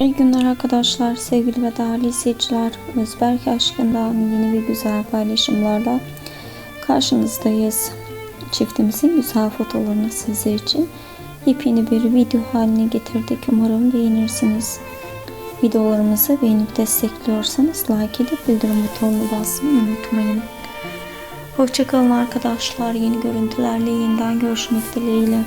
İyi günler arkadaşlar, sevgili ve değerli izleyiciler. Özberk Aşkından yeni ve güzel paylaşımlarla karşınızdayız. Çiftimizin güzel fotoğraflarını sizler için yepyeni bir video haline getirdik. Umarım beğenirsiniz. Videolarımızı beğenip destekliyorsanız like edip bildirim butonuna basmayı unutmayın. Hoşçakalın arkadaşlar. Yeni görüntülerle yeniden görüşmek dileğiyle.